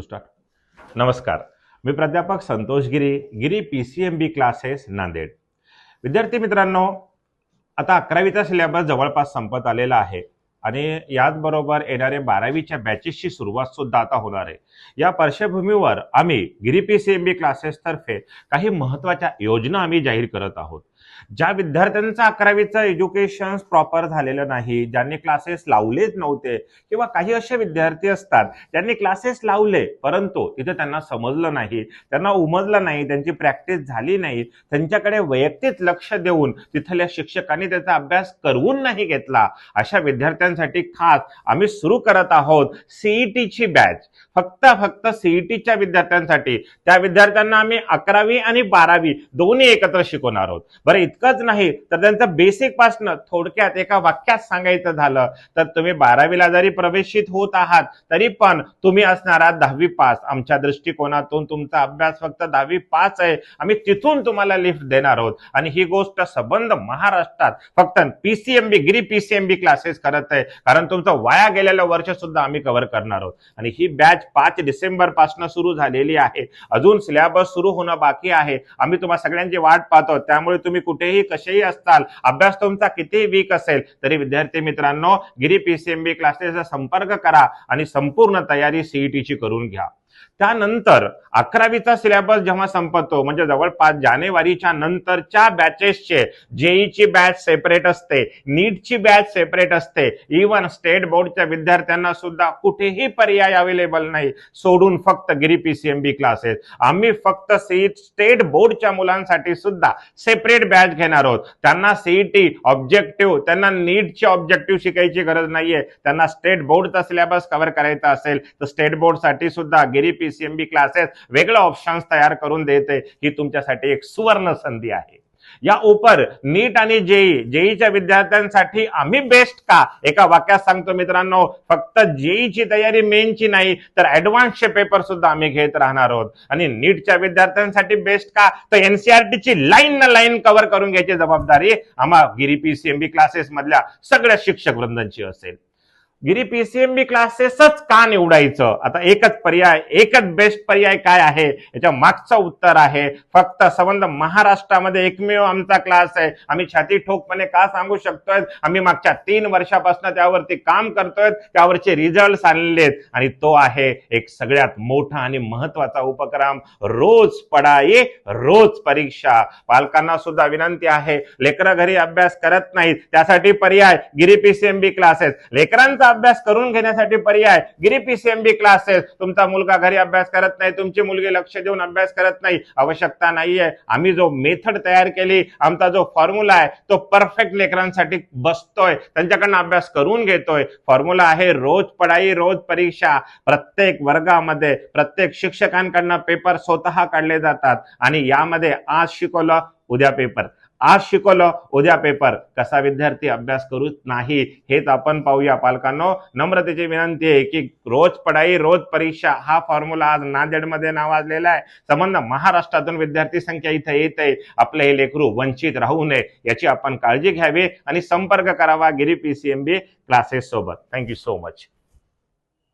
Start नमस्कार. मी प्राध्यापक Santosh Giri Giri P C M B classes Nanded. विद्यार्थी मित्रांनो आता अकरावीचा सिलेबस जवळपास संपत आलेला आहे आणि याचबरोबर येणाऱ्या बारावीच्या बॅचेसची सुरुवात सुद्धा आता होणार आहे. या पार्श्वभूमीवर आम्ही Giri P C M B क्लासेसतर्फे काही महत्त्वाच्या योजना आम्ही जाहीर करत आहोत. ज्या विद्यार्थ्यांचं अकरावीचं एज्युकेशन प्रॉपर झालेलं नाही ज्यांनी क्लासेस लावलेच नव्हते किंवा काही असे विद्यार्थी असतात ज्यांनी क्लासेस लावले परंतु तिथे त्यांना समजलं नाही त्यांना उमजलं नाही त्यांची प्रॅक्टिस झाली नाही त्यांच्याकडे वैयक्तिक लक्ष देऊन तिथल्या शिक्षकांनी त्याचा अभ्यास करवून नाही घेतला अशा विद्यार्थ्यांसाठी खास आम्ही सुरू करत आहोत सीईटीची बॅच फक्त फक्त सीईटीच्या विद्यार्थ्यांसाठी. त्या विद्यार्थ्यांना आम्ही अकरावी आणि बारावी दोन्ही एकत्र शिकवणार आहोत. बरं इतकंच नाही तर त्यांचं बेसिक पासनं थोडक्यात एका वाक्यात सांगायचं झालं तर तुम्ही बारावीला जरी प्रवेशित होत आहात तरी पण तुम्ही असणार आहात दहावी पास. आमच्या दृष्टिकोनातून तुमचा अभ्यास फक्त दहावी पास आहे. आम्ही तिथून तुम्हाला लिफ्ट देणार आहोत. आणि ही गोष्ट संबंध महाराष्ट्रात फक्त पीसीएमबी गिरी पीसीएमबी क्लासेस करत आहे. कारण तुमचं वाया गेलेलं वर्ष सुद्धा आम्ही कव्हर करणार आहोत. आणि ही बॅच पाच डिसेंबरपासून सुरू झालेली आहे. अजून सिलेबस सुरू होणं बाकी आहे. आम्ही तुम्हाला सगळ्यांची वाट पाहतो. त्यामुळे तुम्ही कुठेही कसेही असताल अभ्यास तुमचा कितीही वीक असेल तरी विद्यार्थी मित्रांनो गिरी पीसीएमबी क्लासेसचा संपर्क करा आणि संपूर्ण तयारी सीईटीची करून घ्या. त्यानंतर अकरावीचा सिलेबस जेव्हा संपतो म्हणजे जवळपास जानेवारीच्या नंतरच्या बॅचेसचे जेईची बॅच सेपरेट असते नीटची बॅच सेपरेट असते. इवन स्टेट बोर्डच्या विद्यार्थ्यांना सुद्धा कुठेही पर्याय अवेलेबल नाही. सोडून फक्त गिरी पीसीएमबी क्लासेस आम्ही फक्त सीट स्टेट बोर्डच्या मुलांसाठी सुद्धा सेपरेट बॅच घेणार आहोत. त्यांना सीईटी ऑब्जेक्टिव्ह त्यांना नीटची ऑब्जेक्टिव्ह शिकायची गरज नाहीये. त्यांना स्टेट बोर्डचा सिलेबस कव्हर करायचा असेल तर स्टेट बोर्डसाठी सुद्धा गिरी पीसीएमबी क्लासेस वेगळं ऑप्शन्स तयार करून देते ही तुमच्यासाठी एक सुवर्ण संधी आहे. या उपर नीट आणि जेई जेईच्या विद्यार्थ्यांसाठी आम्ही बेस्ट का? एका वाक्यात सांगतो मित्रांनो फक्त जेईची तयारी मेनची नाही तर ऍडव्हान्सचे पेपर सुद्धा आम्ही घेत राहणार आहोत. आणि नीटच्या विद्यार्थ्यांसाठी बेस्ट का? तर एनसीआरटीची लाईन ना लाईन कव्हर करून घ्यायची जबाबदारी आम्हा गिरी पीसीएमबी क्लासेस मधल्या सगळ्या शिक्षक वृंदांची असेल. गिरी पीसीएमबी क्लासेसच का निवडायचं? आता एकच पर्याय एकच बेस्ट पर्याय काय आहे? याच्या मागचं उत्तर आहे फक्त संबंध महाराष्ट्रामध्ये एकमेव आमचा क्लास आहे. आम्ही छाती ठोकपणे का सांगू शकतोय? आम्ही मागच्या तीन वर्षापासून त्यावरती काम करतोय त्यावरचे रिझल्ट आणलेत आहेत. आणि तो आहे एक सगळ्यात मोठा आणि महत्त्वाचा उपक्रम रोज पडाई रोज परीक्षा. पालकांना सुद्धा विनंती आहे लेकरं घरी अभ्यास करत नाहीत. त्यासाठी पर्याय गिरी पीसीएमबी क्लासेस लेकरांचा अभ्यास करून घेण्यासाठी पर्याय. गिरी पीसीएमबी क्लासेस तुमचा मुलगा घरी अभ्यास करत नाही तुमची मुलगी लक्ष देऊन अभ्यास करत नाही आवश्यकता नाहीये. आम्ही जो मेथड तयार केली आमचा जो फॉर्म्युला आहे तो परफेक्ट लेकरांसाठी बसतोय. त्यांच्याकडनं अभ्यास करून घेतोय. फॉर्म्युला आहे रोज पढाई रोज परीक्षा. प्रत्येक वर्गामध्ये प्रत्येक शिक्षकांकडनं पेपर स्वतः काढले जातात. आणि यामध्ये आज शिकवलं उद्या पेपर आज शिकवलं उद्या पेपर कसा विद्यार्थी अभ्यास करूच नाही हेच आपण पाहूया. पालकांनो नम्रतेची विनंती आहे की रोज पढाई रोज परीक्षा हा फॉर्म्युला आज नांदेडमध्ये नावाजलेला आहे. संबंध महाराष्ट्रातून विद्यार्थी संख्या इथे येत आहे. आपले हे लेकरू वंचित राहू नये याची आपण काळजी घ्यावी आणि संपर्क करावा Giri P C M B classes सोबत. Thank you so much